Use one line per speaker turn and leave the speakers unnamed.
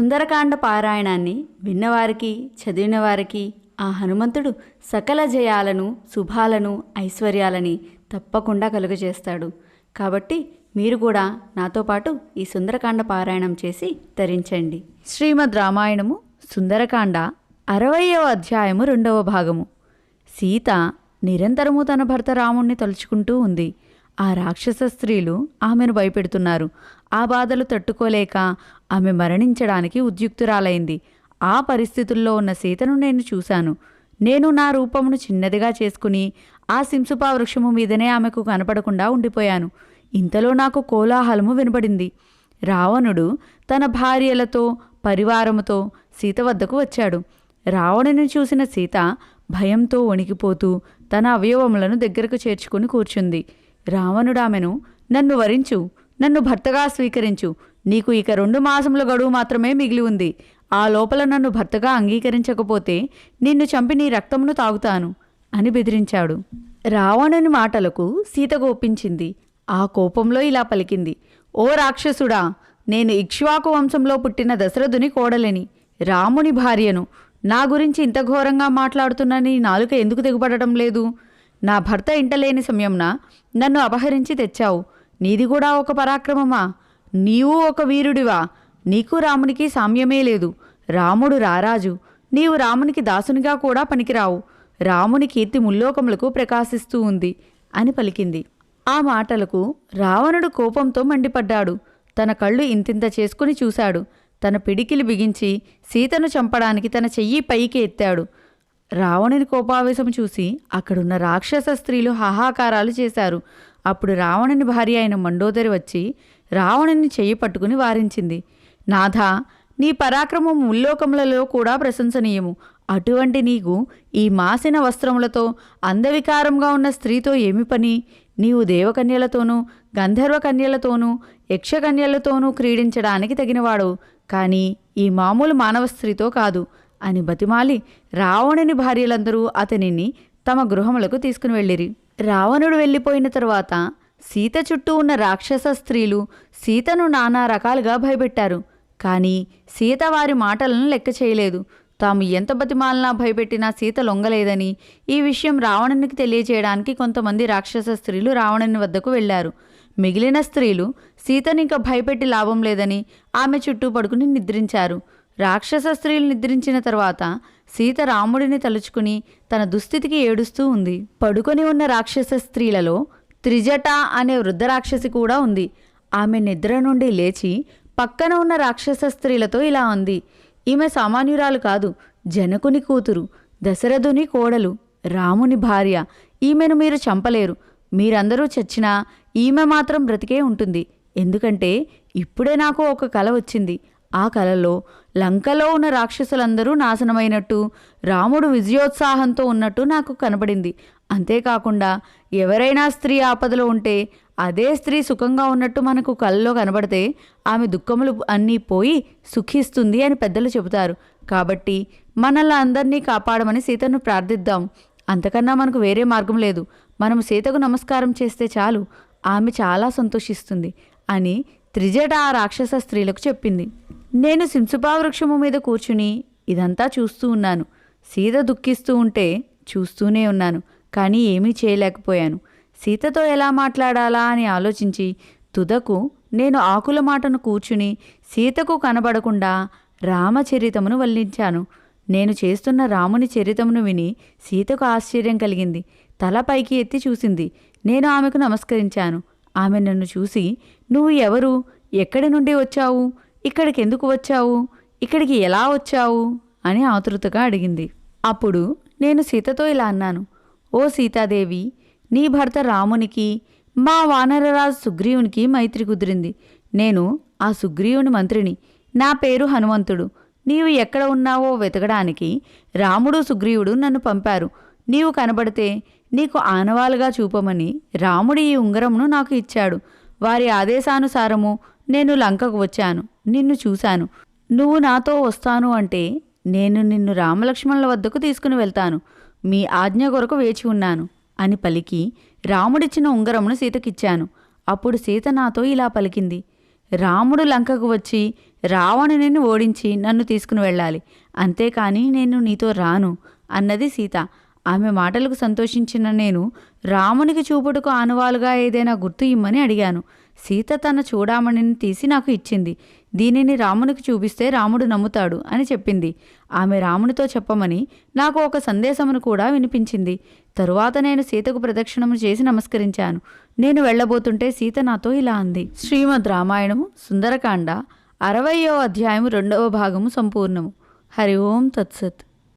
సుందరకాండ పారాయణాన్ని విన్నవారికి చదివిన వారికి ఆ హనుమంతుడు సకల జయాలను శుభాలను ఐశ్వర్యాలని తప్పకుండా కలుగజేస్తాడు. కాబట్టి మీరు కూడా నాతో పాటు ఈ సుందరకాండ పారాయణం చేసి ధరించండి శ్రీమద్ రామాయణము సుందరకాండ అరవయవ అధ్యాయము రెండవ భాగము. సీత నిరంతరము తన భర్త రాముణ్ణి తలుచుకుంటూ ఉంది. ఆ రాక్షస స్త్రీలు ఆమెను భయపెడుతున్నారు. ఆ బాధలు తట్టుకోలేక ఆమె మరణించడానికి ఉద్యుక్తురాలైంది. ఆ పరిస్థితుల్లో ఉన్న సీతను నేను చూశాను. నేను నా రూపమును చిన్నదిగా చేసుకుని ఆ సింసుపా వృక్షము మీదనే ఆమెకు కనపడకుండా ఉండిపోయాను. ఇంతలో నాకు కోలాహలము వినబడింది. రావణుడు తన భార్యలతో పరివారముతో సీత వద్దకు వచ్చాడు. రావణుని చూసిన సీత భయంతో వణికిపోతూ తన అవయవములను దగ్గరకు చేర్చుకుని కూర్చుంది. రావణుడామెను నన్ను వరించు నన్ను భర్తగా స్వీకరించు. నీకు ఇక రెండు మాసముల గడువు మాత్రమే మిగిలి ఉంది. ఆ లోపల నన్ను భర్తగా అంగీకరించకపోతే నిన్ను చంపి నీ రక్తమును తాగుతాను అని బెదిరించాడు. రావణుని మాటలకు సీత కోపించింది ఆ కోపంలో ఇలా పలికింది. ఓ రాక్షసుడా నేను ఇక్ష్వాకు వంశంలో పుట్టిన దశరథుని కోడలిని రాముని భార్యను. నా గురించి ఇంత ఘోరంగా మాట్లాడుతున్న నీ నాలుక ఎందుకు తెగుపడటం లేదు? నా భర్త ఇంటలేని సమయంన నన్ను అపహరించి తెచ్చావు. నీది కూడా ఒక పరాక్రమమా? నీవు ఒక వీరుడివా? నీకు రామునికి సామ్యమే లేదు. రాముడు రారాజు. నీవు రామునికి దాసునిగా కూడా పనికిరావు. రాముని కీర్తి ముల్లోకములకు ప్రకాశిస్తూ ఉంది అని పలికింది. ఆ మాటలకు రావణుడు కోపంతో మండిపడ్డాడు. తన కళ్ళు ఇంతింత చేసుకుని చూశాడు. తన పిడికిలి బిగించి సీతను చంపడానికి తన చెయ్యి పైకి ఎత్తాడు. రావణుని కోపావేశం చూసి అక్కడున్న రాక్షస స్త్రీలు హాహాకారాలు చేశారు. అప్పుడు రావణుని భార్య అయిన మండోదరి వచ్చి రావణుని చెయ్యి పట్టుకుని వారించింది. నాథా నీ పరాక్రమం ముల్లోకములలో కూడా ప్రశంసనీయము. అటువంటి నీకు ఈ మాసిన వస్త్రములతో అందవికారంగా ఉన్న స్త్రీతో ఏమి పని? నీవు దేవకన్యలతోనూ గంధర్వకన్యలతోనూ యక్షకన్యలతోనూ క్రీడించడానికి తగినవాడు కానీ ఈ మామూలు మానవ స్త్రీతో కాదు. అని బతిమాలి రావణుని భార్యలందరూ అతనిని తమ గృహములకు తీసుకుని వెళ్ళిరి. రావణుడు వెళ్ళిపోయిన తరువాత సీత చుట్టూ ఉన్న రాక్షస స్త్రీలు సీతను నానా రకాలుగా భయపెట్టారు. కానీ సీత వారి మాటలను లెక్క చేయలేదు. తాము ఎంత బతిమాలనా భయపెట్టినా సీత లొంగలేదని ఈ విషయం రావణునికి తెలియజేయడానికి కొంతమంది రాక్షస స్త్రీలు రావణుని వద్దకు వెళ్ళారు. మిగిలిన స్త్రీలు సీతని ఇంకా భయపెట్టి లాభం లేదని ఆమె చుట్టూ పడుకుని నిద్రించారు. రాక్షస స్త్రీలు నిద్రించిన తర్వాత సీత రాముడిని తలుచుకుని తన దుస్థితికి ఏడుస్తూ ఉంది. పడుకొని ఉన్న రాక్షస స్త్రీలలో త్రిజట అనే వృద్ధ రాక్షసి కూడా ఉంది. ఆమె నిద్ర నుండి లేచి పక్కన ఉన్న రాక్షస స్త్రీలతో ఇలా ఉంది ఈమె సామాన్యురాలు కాదు జనకుని కూతురు దశరథుని కోడలు రాముని భార్య. ఈమెను మీరు చంపలేరు. మీరందరూ చచ్చినా ఈమె మాత్రం బ్రతికే ఉంటుంది. ఎందుకంటే ఇప్పుడే నాకు ఒక కల వచ్చింది. ఆ కలలో లంకలో ఉన్న రాక్షసులందరూ నాశనమైనట్టు రాముడు విజయోత్సాహంతో ఉన్నట్టు నాకు కనబడింది. అంతేకాకుండా ఎవరైనా స్త్రీ ఆపదలో ఉంటే అదే స్త్రీ సుఖంగా ఉన్నట్టు మనకు కలలో కనబడితే ఆమె దుఃఖములు అన్నీ పోయి సుఖిస్తుంది అని పెద్దలు చెబుతారు. కాబట్టి మనల్ని అందరినీ కాపాడమని సీతను ప్రార్థిద్దాం. అంతకన్నా మనకు వేరే మార్గం లేదు. మనం సీతకు నమస్కారం చేస్తే చాలు. ఆమె చాలా సంతోషిస్తుంది అని త్రిజట ఆ రాక్షస స్త్రీలకు చెప్పింది. నేను సింసుపా వృక్షము మీద కూర్చుని ఇదంతా చూస్తూ ఉన్నాను. సీత దుఃఖిస్తూ ఉంటే చూస్తూనే ఉన్నాను కానీ ఏమీ చేయలేకపోయాను. సీతతో ఎలా మాట్లాడాలా అని ఆలోచించి తుదకు నేను ఆకుల మాటను కూర్చుని సీతకు కనబడకుండా రామచరితమును వల్లించాను. నేను చేస్తున్న రాముని చరితమును విని సీతకు ఆశ్చర్యం కలిగింది. తల పైకి ఎత్తి చూసింది. నేను ఆమెకు నమస్కరించాను. ఆమె నన్ను చూసి నువ్వు ఎవరు? ఎక్కడి నుండి వచ్చావు? ఇక్కడికి ఎందుకు వచ్చావు? ఇక్కడికి ఎలా వచ్చావు? అని ఆతృతగా అడిగింది. అప్పుడు నేను సీతతో ఇలా అన్నాను. ఓ సీతాదేవి నీ భర్త రామునికి మా వానరరాజు సుగ్రీవునికి మైత్రి కుదిరింది. నేను ఆ సుగ్రీవుని మంత్రిని. నా పేరు హనుమంతుడు. నీవు ఎక్కడ ఉన్నావో వెతకడానికి రాముడు సుగ్రీవుడు నన్ను పంపారు. నీవు కనబడితే నీకు ఆనవాలుగా చూపమని రాముడు ఈ ఉంగరమును నాకు ఇచ్చాడు. వారి ఆదేశానుసారము నేను లంకకు వచ్చాను. నిన్ను చూశాను. నువ్వు నాతో వస్తాను అంటే నేను నిన్ను రామలక్ష్మణుల వద్దకు తీసుకుని వెళ్తాను. మీ ఆజ్ఞ కొరకు వేచి ఉన్నాను. అని పలికి రాముడిచ్చిన ఉంగరమును సీతకిచ్చాను. అప్పుడు సీత నాతో ఇలా పలికింది. రాముడు లంకకు వచ్చి రావణుని ఓడించి నన్ను తీసుకుని వెళ్ళాలి. అంతేకాని నేను నీతో రాను అన్నది సీత. ఆమె మాటలకు సంతోషించిన నేను రామునికి చూపుటకు ఆనవాలుగా ఏదైనా గుర్తు ఇమ్మని అడిగాను. సీత తన చూడామణిని తీసి నాకు ఇచ్చింది. దీనిని రామునికి చూపిస్తే రాముడు నమ్ముతాడు అని చెప్పింది. ఆమె రామునితో చెప్పమని నాకు ఒక సందేశమును కూడా వినిపించింది. తరువాత నేను సీతకు ప్రదక్షిణము చేసి నమస్కరించాను. నేను వెళ్ళబోతుంటే సీత నాతో ఇలా అంది. శ్రీమద్ రామాయణము సుందరకాండ అరవయో అధ్యాయము రెండవ భాగము సంపూర్ణము. హరి ఓం తత్సత్.